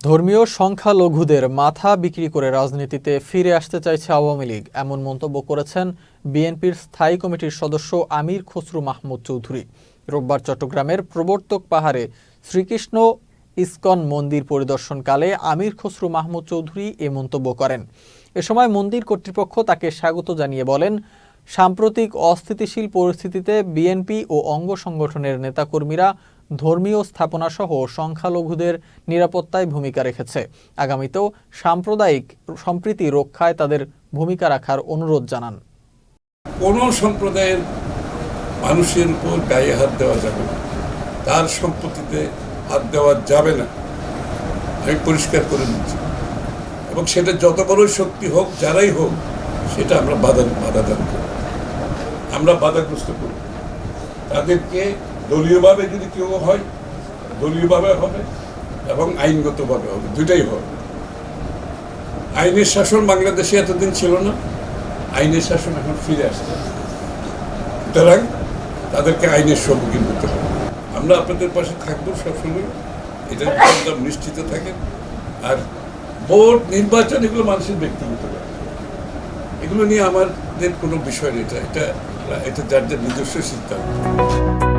ধর্মীয় সংখ্যালঘুদের মাথা বিক্রি করে রাজনীতিতে ফিরে আসতে চাইছে আওয়ামী লীগ, এমন মন্তব্য করেছেন বিএনপির স্থায়ী কমিটির সদস্য আমির খসরু মাহমুদ চৌধুরী। রোববার চট্টগ্রামের প্রবর্তক পাহাড়ে শ্রীকৃষ্ণ ইসকন মন্দির পরিদর্শনকালে আমির খসরু মাহমুদ চৌধুরী এ মন্তব্য করেন। এ সময় মন্দির কর্তৃপক্ষ তাকে স্বাগত জানিয়ে বলেন সাম্প্রতিক অস্থিতিশীল পরিস্থিতিতে বিএনপি ও অঙ্গ সংগঠনের নেতাকর্মীরা ধর্মীয় স্থাপনাসহ সংখ্যালঘুদের নিরাপত্তায় ভূমিকা রেখেছে। আগামীতেও সাম্প্রদায়িক সম্প্রীতি রক্ষায় তাদের ভূমিকা রাখার অনুরোধ জানান। কোনো সম্প্রদায়ের মানুষের উপর গায়ে হাত দেওয়া যাবে না। তার সম্পত্তিতে হাত দেওয়া যাবে না। আমি পরিষ্কার করে দিচ্ছি। এবং সেটা যত বড় শক্তি হোক, যারাই হোক সেটা আমরা বাধা বাধা দান করি। আমরা বাধাগ্রস্ত করি। তাদেরকে দলীয়ভাবে যদি কেউ হয়, দলীয়ভাবে হবে এবং আইনগতভাবে হবে দুটাই হবে। আইনের শাসন বাংলাদেশে এতদিন ছিল না, আইনের শাসন এখন ফিরে আসছে। সুতরাং তাদেরকে আইনের সম্মুখীন হতে হবে। আমরা আপনাদের পাশে থাকব সবসময় এটা নিশ্চিত থাকেন আর ভোট নির্বাচন এগুলো মানুষের ব্যক্তিগত এগুলো নিয়ে আমাদের কোনো বিষয় নেই। এটা এটা এটা যার নিজস্ব সিদ্ধান্ত।